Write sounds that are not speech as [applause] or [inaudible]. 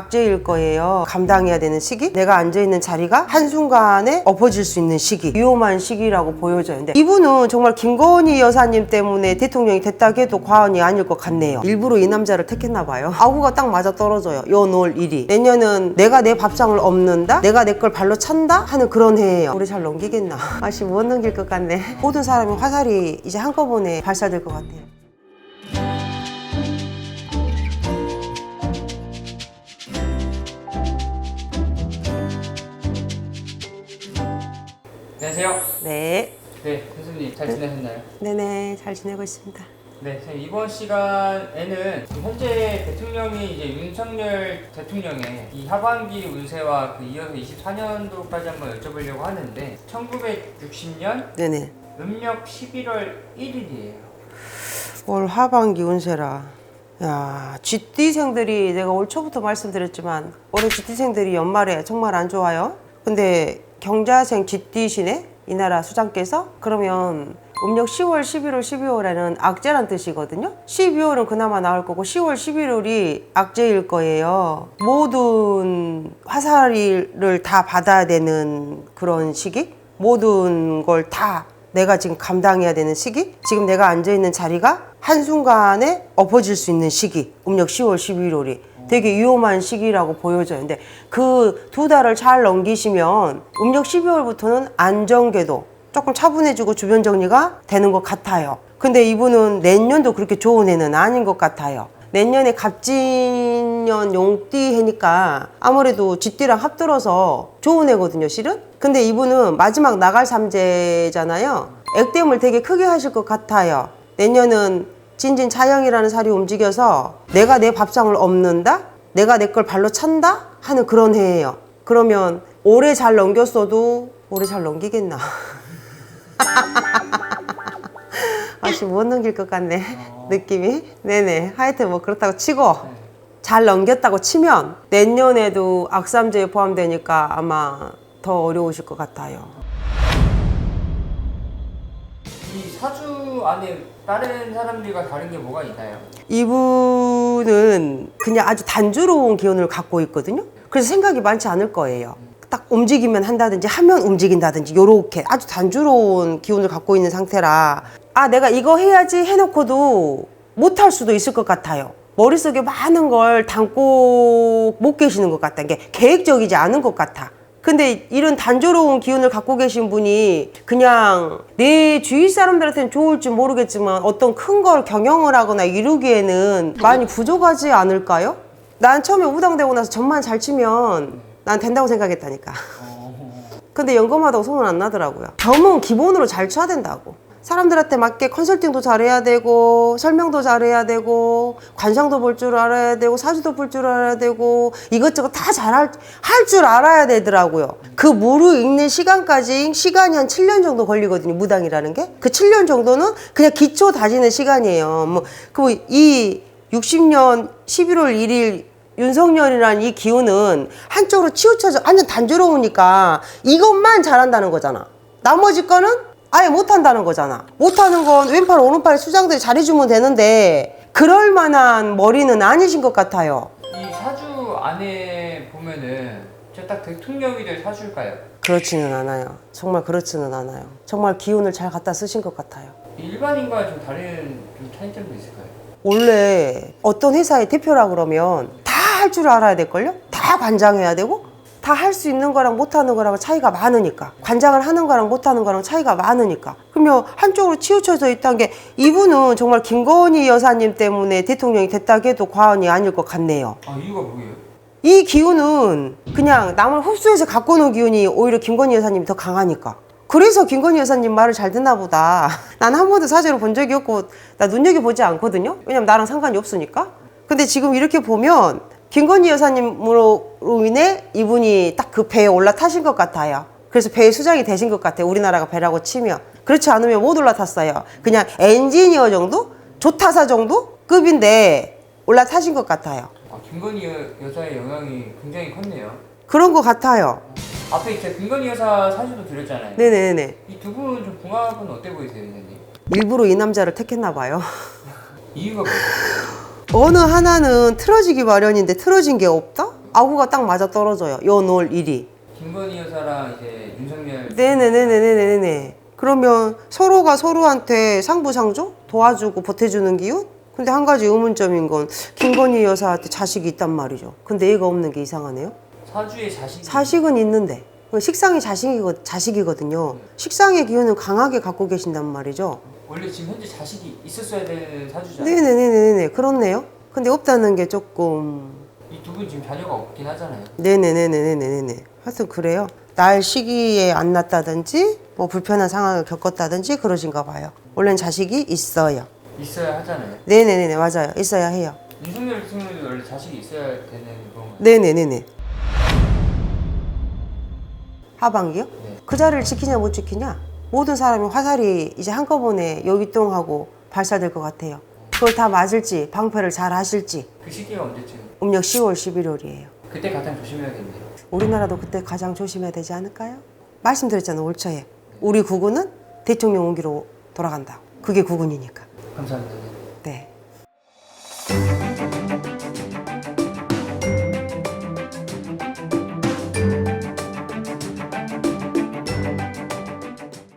악재일 거예요. 감당해야 되는 시기? 내가 앉아있는 자리가 한순간에 엎어질 수 있는 시기. 위험한 시기라고 보여져요. 근데 이분은 정말 김건희 여사님 때문에 대통령이 됐다 해도 과언이 아닐 것 같네요. 일부러 이 남자를 택했나 봐요. 아구가 딱 맞아 떨어져요. 요놀 일이. 내년은 내가 내 밥상을 엎는다? 내가 내 걸 발로 찬다? 하는 그런 해예요. 우리 잘 넘기겠나? [laughs] 아씨 못 넘길 것 같네. 모든 사람이 화살이 이제 한꺼번에 발사될 것 같아요. 안녕하세요. 네. 네, 교수님 잘 지내셨나요? 네네. 잘 지내고 있습니다. 네, 선생님, 이번 시간에는 현재 대통령이 이제 윤석열 대통령의 이 하반기 운세와 그 이어서 24년도까지 한번 여쭤보려고 하는데 1960년 네네. 음력 11월 1일이에요. 올 하반기 운세라. 야, 쥐띠생들이 내가 올 초부터 말씀드렸지만 올해 쥐띠생들이 연말에 정말 안 좋아요. 근데 경자생 쥐띠시네 이 나라 수장께서 그러면 음력 10월, 11월, 12월에는 악재란 뜻이거든요. 12월은 그나마 나을 거고 10월, 11월이 악재일 거예요. 모든 화살을 다 받아야 되는 그런 시기? 모든 걸 다 내가 지금 감당해야 되는 시기? 지금 내가 앉아 있는 자리가 한순간에 엎어질 수 있는 시기. 음력 10월, 11월이. 되게 위험한 시기라고 보여져요. 근데 그 두 달을 잘 넘기시면 음력 12월부터는 안정궤도 조금 차분해지고 주변 정리가 되는 것 같아요. 근데 이분은 내년도 그렇게 좋은 해는 아닌 것 같아요. 내년에 갑진년 용띠 해니까 아무래도 쥐띠랑 합들어서 좋은 해거든요, 실은. 근데 이분은 마지막 나갈 삼재잖아요. 액땜을 되게 크게 하실 것 같아요. 내년은 진진 자영이라는 살이 움직여서 내가 내 밥상을 엎는다? 내가 내 걸 발로 찬다? 하는 그런 해예요. 그러면 오래 잘 넘겼어도 오래 잘 넘기겠나? [laughs] 아씨 못 넘길 것 같네 느낌이 네네 하여튼 뭐 그렇다고 치고 잘 넘겼다고 치면 내년에도 악삼제에 포함되니까 아마 더 어려우실 것 같아요 이 사주 안에 다른 사람들과 다른 게 뭐가 있나요? 이분은 그냥 아주 단조로운 기운을 갖고 있거든요. 그래서 생각이 많지 않을 거예요. 딱 움직이면 한다든지 하면 움직인다든지 요렇게 아주 단조로운 기운을 갖고 있는 상태라 아 내가 이거 해야지 해놓고도 못할 수도 있을 것 같아요. 머릿속에 많은 걸 담고 못 계시는 것 같다. 이게 계획적이지 않은 것 같아. 근데 이런 단조로운 기운을 갖고 계신 분이 그냥 내 주위 사람들한테는 좋을지 모르겠지만 어떤 큰 걸 경영을 하거나 이루기에는 많이 부족하지 않을까요? 난 처음에 우당되고 나서 점만 잘 치면 난 된다고 생각했다니까. 근데 연금하다고 소문 안 나더라고요. 점은 기본으로 잘 쳐야 된다고. 사람들한테 맞게 컨설팅도 잘해야 되고 설명도 잘해야 되고 관상도 볼 줄 알아야 되고 사주도 볼 줄 알아야 되고 이것저것 다 잘할 할 줄 알아야 되더라고요. 그 무르 읽는 시간까지 시간이 한 7년 정도 걸리거든요. 무당이라는 게. 그 7년 정도는 그냥 기초 다지는 시간이에요. 뭐 그 이 60년 11월 1일 윤석열이라는 이 기운은 한쪽으로 치우쳐져 완전 단조로우니까 이것만 잘한다는 거잖아. 나머지 거는 아예 못한다는 거잖아. 못하는 건 왼팔 오른팔 수장들이 잘해주면 되는데 그럴 만한 머리는 아니신 것 같아요. 이 사주 안에 보면은 저딱 대통령이 될 사주일까요? 그렇지는 않아요. 정말 그렇지는 않아요. 정말 기운을 잘 갖다 쓰신 것 같아요. 일반인과 좀 다른 좀 차이점도 있을까요? 원래 어떤 회사의 대표라 그러면 다 할 줄 알아야 될걸요? 다 관장해야 되고 다 할 수 있는 거랑 못하는 거랑 차이가 많으니까 관장을 하는 거랑 못하는 거랑 차이가 많으니까 그러면 한쪽으로 치우쳐져 있다는 게 이분은 정말 김건희 여사님 때문에 대통령이 됐다 해도 과언이 아닐 것 같네요 아 이유가 뭐예요? 이 기운은 그냥 남을 흡수해서 갖고 오는 기운이 오히려 김건희 여사님이 더 강하니까. 그래서 김건희 여사님 말을 잘 듣나 보다. [laughs] 난 한 번도 사제로 본 적이 없고 나 눈여겨보지 않거든요. 왜냐면 나랑 상관이 없으니까. 근데 지금 이렇게 보면 김건희 여사님으로 인해 이분이 딱 그 배에 올라타신 것 같아요. 그래서 배의 수장이 되신 것 같아요. 우리나라가 배라고 치면. 그렇지 않으면 못 올라탔어요. 그냥 엔지니어 정도? 조타사 정도? 급인데 올라타신 것 같아요. 아 김건희 여, 여사의 영향이 굉장히 컸네요. 그런 것 같아요. 앞에 제가 김건희 여사 사주도 드렸잖아요. 네네네. 이 두 분 좀 궁합은 어때 보이세요, 선생님? 일부러 이 남자를 택했나 봐요. [laughs] 이유가 뭐예요? 어느 하나는 틀어지기 마련인데 틀어진 게 없다? 아구가 딱 맞아 떨어져요. 요놀 일이. 김건희 여사랑 이제 윤석열 네네네네네네네. 그러면 서로가 서로한테 상부상조 도와주고 보태주는 기운? 근데 한 가지 의문점인 건 김건희 여사한테 자식이 있단 말이죠. 근데 애가 없는 게 이상하네요. 사주의 자식이 사식은 있는데 식상이 자식이거, 자식이거든요. 식상의 기운을 강하게 갖고 계신단 말이죠. 원래 지금 현재 자식이 있었어야 되는 사주잖아요. 네네네네네 그렇네요. 근데 없다는 게 조금 이 두 분 지금 자녀가 없긴 하잖아요. 네네네네네네네. 하여튼 그래요. 날 시기에 안 났다든지 뭐 불편한 상황을 겪었다든지 그러신가 봐요. 원래는 자식이 있어요. 있어야 하잖아요. 네네네네 맞아요. 있어야 해요. 윤석열 대통령도 원래 자식이 있어야 되는 건가요? 네네네네. 하반기요? 네. 그 자리를 지키냐 못 지키냐? 모든 사람이 화살이 이제 한꺼번에 여기동하고 발사될 것 같아요. 그걸 다 맞을지 방패를 잘 하실지 그 시기가 언제쯤? 음력 10월 11월이에요. 그때 가장 조심해야겠네요. 우리나라도 그때 가장 조심해야 되지 않을까요? 말씀드렸잖아요 올 초에 우리 구군은 대통령 오기로 돌아간다. 그게 구군이니까. 감사합니다. 네.